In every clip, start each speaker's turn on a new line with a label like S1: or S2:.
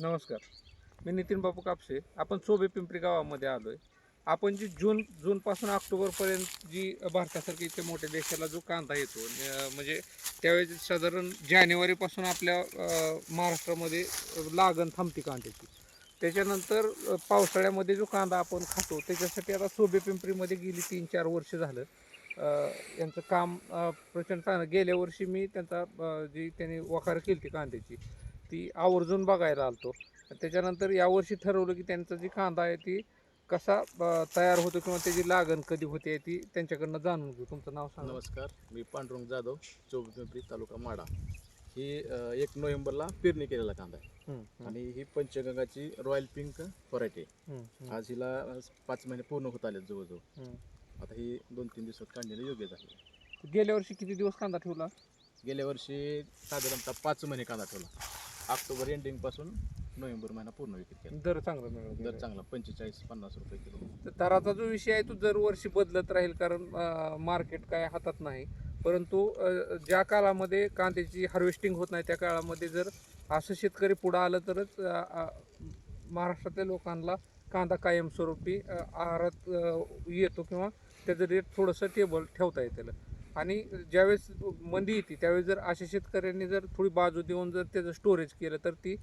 S1: नमस्कार. मी नितीन बापू कापसे. आपण सोबे पिंपरी गावामध्ये आलो आहे आपण जी जून जूनपासून ऑक्टोबरपर्यंत जी भारतासारख्या इथे मोठ्या देशाला जो कांदा येतो म्हणजे त्यावेळेस साधारण जानेवारीपासून आपल्या महाराष्ट्रामध्ये लागण थांबते कांद्याची. त्याच्यानंतर पावसाळ्यामध्ये जो कांदा आपण खातो त्याच्यासाठी आता सोबे पिंपरीमध्ये गेली तीन चार वर्ष झालं. यांचं काम प्रचंड चांगलं. गेल्या वर्षी मी त्यांचा जी त्यांनी वखार केली कांद्याची ती आवर्जून बघायला आलतो. त्याच्यानंतर यावर्षी ठरवलं की त्यांचा जी कांदा आहे ती कसा तयार होतो किंवा त्याची लागण कधी होते ती त्यांच्याकडनं जाणून घेऊ. तुमचं नाव सांगा.
S2: नमस्कार मी पांडुरंग जाधव चौपिंपरी तालुका माडा ही एक नोव्हेंबरला पेरणी केलेला कांदा आहे. आणि ही पंचगंगाची रॉयल पिंक व्हरायटी आहे. आज हिला पाच महिने पूर्ण होत आले जवळजवळ. आता ही दोन तीन दिवसात काढण्याला योग्य झाली.
S1: गेल्या वर्षी किती दिवस कांदा ठेवला?
S2: गेल्या वर्षी साधारणतः पाच महिने कांदा ठेवला. ऑक्टोबर एंडिंगपासून नोव्हेंबर महिना पूर्ण विक्री केला
S1: दर चांगला मिळाला
S2: दर चांगला पंचेचाळीस पन्नास रुपये किलो.
S1: तर दराचा जो विषय आहे तो दरवर्षी बदलत राहील कारण मार्केट काय हातात नाही. परंतु अं, ज्या काळामध्ये कांद्याची हार्वेस्टिंग होत नाही त्या काळामध्ये जर असं शेतकरी पुढं आलं तरच अं, अं, महाराष्ट्रातल्या लोकांना कांदा कायमस्वरूपी अं, आहारात अं, येतो किंवा त्याचं रेट थोडंसं टेबल ठेवता येतं. आणि ज्यावेळेस मंदी येते त्यावेळेस जर अशा शेतकऱ्यांनी जर थोडी बाजू देऊन जर त्याचं स्टोरेज केलं तर ती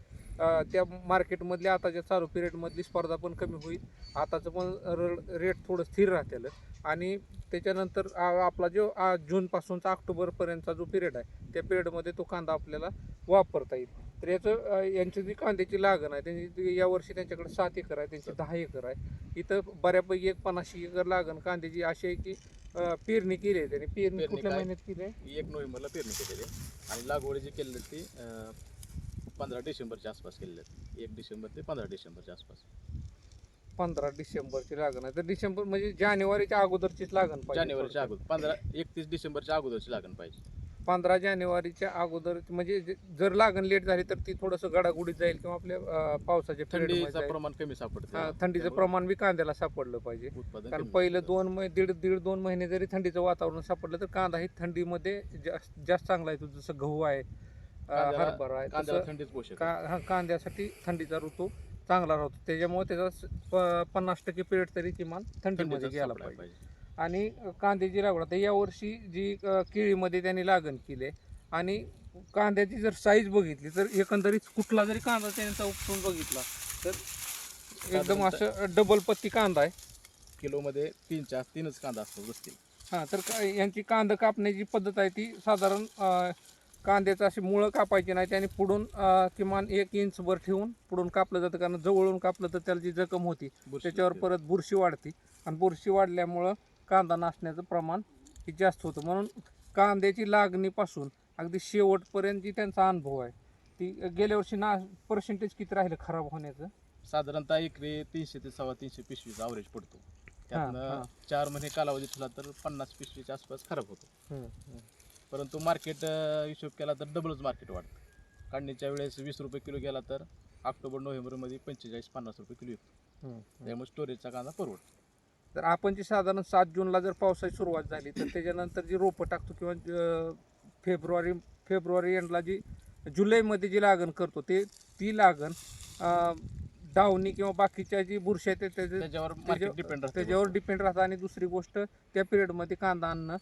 S1: त्या मार्केटमधल्या आताच्या चालू पिरियडमधली स्पर्धा पण कमी होईल. आताचं पण रेट थोडं स्थिर राहतेलं. आणि त्याच्यानंतर आपला जो जूनपासूनचा ऑक्टोबरपर्यंतचा जो पिरियड आहे त्या पिरियडमध्ये तो कांदा आपल्याला वापरता येईल. तर याचं यांची जी कांद्याची लागण आहे त्यांची यावर्षी त्यांच्याकडे सात एकर आहे त्यांची दहा एकर आहे. इथं बऱ्यापैकी एक पन्नाशी एकर लागण कांद्याची अशी आहे की अ, पेरणी केली आहे त्यांनी. पेरणी
S2: पेरणी
S1: कुठल्या
S2: काय?
S1: महिन्यात केली आहे?
S2: एक नोव्हेंबरला पेरणी केलेली आहे. आणि लागवड जी केलेली आहे ती अ, पंधरा डिसेंबरच्या आसपास केलेली आहे एक डिसेंबर ते पंधरा डिसेंबरच्या आसपास.
S1: पंधरा डिसेंबरची लागण आहे. तर डिसेंबर म्हणजे जानेवारीच्या अगोदरचीच लागण पाहिजे
S2: जानेवारीच्या अगोदर. पंधरा एकतीस डिसेंबरच्या अगोदरची लागण पाहिजे.
S1: पंधरा जानेवारीच्या अगोदर म्हणजे जे- जर लागण लेट झाली तर ती थोडंसं गडागुडीत जाईल किंवा आपल्या अं, पावसाच्या
S2: थंडीचं प्रमाण कमी सापडतं.
S1: थंडीचं प्रमाण बी कांद्याला सापडलं पाहिजे.
S2: उत्पादन
S1: कारण
S2: कमी
S1: पहिलं
S2: होतं.
S1: दोन दीड दीड दोन महिने जरी थंडीचं वातावरण सापडलं तर कांदा ही थंडीमध्ये जास्त जास्त चांगला येतो जसं गहू आहे अं,
S2: कांद्याला-
S1: हरभरा आहे
S2: कांद्याला
S1: तसं
S2: थंडीच पोषक
S1: का हा कांद्यासाठी थंडीचा ऋतू चांगला राहतो. त्याच्यामुळे त्याचा स- प- पन्नास टक्के पिरियड तरी किमान थंडीमध्ये गेला
S2: सापडायला
S1: पाहिजे.
S2: पाहिजे.
S1: आणि कांद्याची लागवड. आता यावर्षी जी केळीमध्ये त्यांनी लागण केली आहे आणि कांद्याची जर साईज बघितली तर एकंदरीत कुठला जरी कांदा त्यांचा उपटून बघितला तर एकदम असं डबल पत्ती कांदा आहे.
S2: किलोमध्ये तीन चार तीनच कांदा असतो बसतील.
S1: हां तर का- यांची कांदा कापण्याची पद्धत आहे ती साधारण कांद्याचं अशी मुळं कापायची नाही त्याने पुढून किमान एक इंचभर ठेवून पुढून कापलं जातं कारण जवळून कापलं तर त्याला जी जखम होती त्याच्यावर. परत बुरशी वाढते. आणि बुरशी वाढल्यामुळं कांदा नासण्याचं प्रमाण हे जास्त होतं. म्हणून कांद्याची लागणीपासून अगदी शेवटपर्यंत जी त्यांचा अनुभव आहे ती गेल्या वर्षी ना पर्सेंटेज किती राहिलं खराब होण्याचं?
S2: साधारणतः एकरी तीनशे ते सव्वा तीनशे पिशवीचा अवरेज पडतो. त्यातनं चार महिने कालावधी ठेवला तर पन्नास पिशवीच्या आसपास खराब होतो. परंतु मार्केट हिशोब केला तर डबलच मार्केट वाढतं. काढणीच्या वेळेस वीस रुपये किलो गेला तर ऑक्टोबर नोव्हेंबरमध्ये पंचेचाळीस पन्नास रुपये किलो येतो. त्यामुळे स्टोरेजचा कांदा परवडतो.
S1: तर आपण जी साधारण सात जूनला जर पावसाची सुरुवात झाली तर त्याच्यानंतर जी रोपं टाकतो किंवा फेब्रुवारी फेब्रुवारी एंडला जी जुलैमध्ये जी लागण करतो ते ती लागण अं, डावणी किंवा बाकीच्या जी बुरशी आहेत
S2: त्याच्यावर डिपेंड राहते.
S1: त्याच्यावर डिपेंड राहतं. आणि दुसरी गोष्ट त्या पिरियडमध्ये कांदा आणणं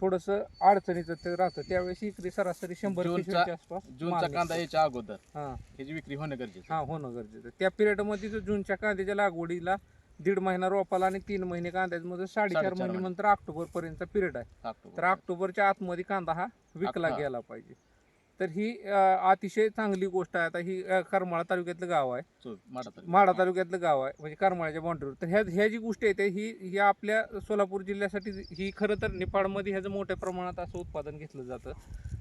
S1: थोडंसं अडचणीचं ते राहतं. त्यावेळेस इकडे सरासरी शंभर
S2: जूनचा-
S1: आसपास
S2: कांदा. याच्या अगोदर.
S1: हा.
S2: विक्री होणं गरजेचं
S1: हा होणं गरजेचं. त्या पिरियडमध्ये जूनच्या कांद्याच्या लागवडीला दीड महिना रोपाला आणि तीन महिने कांद्यामध्ये साडेचार
S2: साडेचार
S1: महिने. नंतर ऑक्टोबर पर्यंतचा पिरियड आहे. तर ऑक्टोबरच्या आतमध्ये कांदा हा विकला. गेला पाहिजे. तर ही अतिशय चांगली गोष्ट आहे. आता ही करमाळा तालुक्यातलं गाव आहे.
S2: माडा
S1: तालुक्यातलं गाव आहे म्हणजे करमाळ्याच्या बाउंड्रीवर तर ह्या ह्या जी गोष्टी आहेत ही ही आपल्या सोलापूर जिल्ह्यासाठी ही खरं तर निपाडमध्ये ह्याचं मोठ्या प्रमाणात असं उत्पादन घेतलं जातं.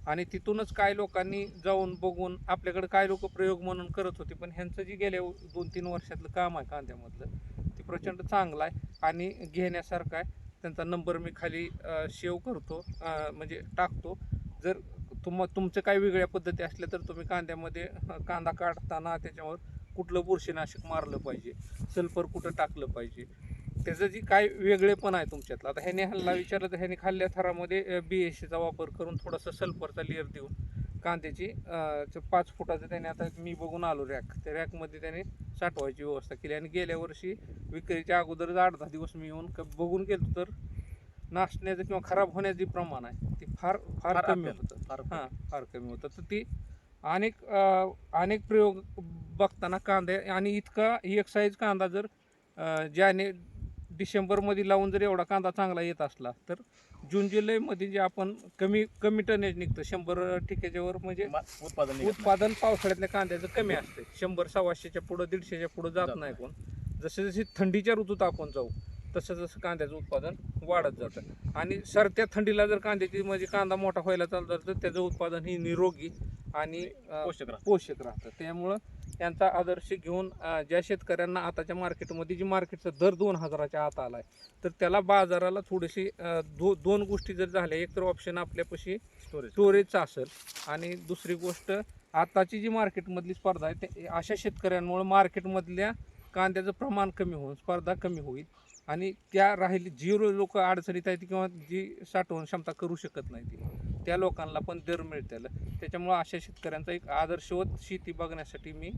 S1: आणि तिथूनच काय लोकांनी जाऊन बघून आपल्याकडे काय लोक प्रयोग म्हणून करत होते पण ह्यांचं जे गेल्या दोन तीन वर्षातलं काम आहे कांद्यामधलं प्रचंड चांगला आहे आणि घेण्यासारखा आहे. त्यांचा नंबर मी खाली शेव करतो म्हणजे टाकतो. जर तुम तुमचं काही वेगळ्या पद्धती असल्या तर तुम्ही कांद्यामध्ये कांदा काढताना त्याच्यावर कुठलं बुरशीनाशक मारलं पाहिजे सल्फर कुठं टाकलं पाहिजे त्याचं जी काय वेगळेपण आहे तुमच्यातलं. आता ह्याने हल्ला विचारलं तर ह्याने खाल्ल्या थरामध्ये बी एस सीचा वापर करून थोडासा सल्फरचा लेअर देऊन कांद्याची पाच फुटाचं त्याने आता मी बघून आलो रॅक. त्या रॅकमध्ये त्याने साठवायची व्यवस्था केली आणि गेल्या वर्षी विक्रीच्या अगोदरच आठ दहा दिवस मी येऊन बघून गेलो तर नाशण्याचं किंवा खराब होण्याचं जे प्रमाण आहे ते फार फार कमी होतं.
S2: फार
S1: हां फार कमी होतं. तर ती अनेक अनेक प्रयोग बघताना कांदे आणि इतका एक साईज कांदा जर ज्याने डिसेंबरमध्ये लावून जर एवढा कांदा चांगला येत असला तर जून जुलैमध्ये जे आपण कमी कमी टनेज निघतं शंभर ठिकेच्यावर म्हणजे
S2: मा- उत्पादन निघत नाही.
S1: उत्पादन पावसाळ्यातल्या कांद्याचं कमी असते शंभर सव्वाशेच्या पुढं दीडशेच्या पुढं जात
S2: जात
S1: नाही
S2: नाही.
S1: कोण जसे जसे थंडीच्या ऋतूत आपण जाऊ तसं जसं कांद्याचं उत्पादन वाढत जातं आणि सरत्या थंडीला जर कांद्याची म्हणजे कांदा मोठा व्हायला चालू झालं तर त्याचं उत्पादन ही निरोगी आणि अं,
S2: पोषक राहतं.
S1: पोषक राहतं त्यामुळं त्यांचा आदर्श घेऊन ज्या शेतकऱ्यांना आताच्या मार्केटमध्ये जी मार्केटचा दर दोन हजाराच्या आत आलाय तर त्याला बाजाराला थोडीशी दो दोन गोष्टी जर झाल्या एक तर ऑप्शन आपल्यापाशी
S2: स्टोरेज
S1: स्टोरेजचा असेल आणि दुसरी गोष्ट आताची जी मार्केटमधली स्पर्धा आहे ते अशा शेतकऱ्यांमुळे मार्केटमधल्या कांद्याचं प्रमाण कमी होऊन स्पर्धा कमी होईल आणि त्या राहिली जी लोक अडचणीत आहेत किंवा जी साठवण क्षमता करू शकत नाही ती. त्या लोकांना पण दर मिळतील. त्याच्यामुळं अशा शेतकऱ्यांचा एक आदर्शवत शेती बघण्यासाठी मी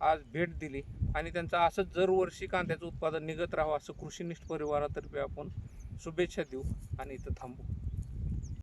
S1: आज भेट दिली. आणि त्यांचं असंच दरवर्षी कांद्याचं उत्पादन निघत राहावं असं कृषीनिष्ठ परिवारातर्फे आपण शुभेच्छा देऊ. आणि इथं थांबू.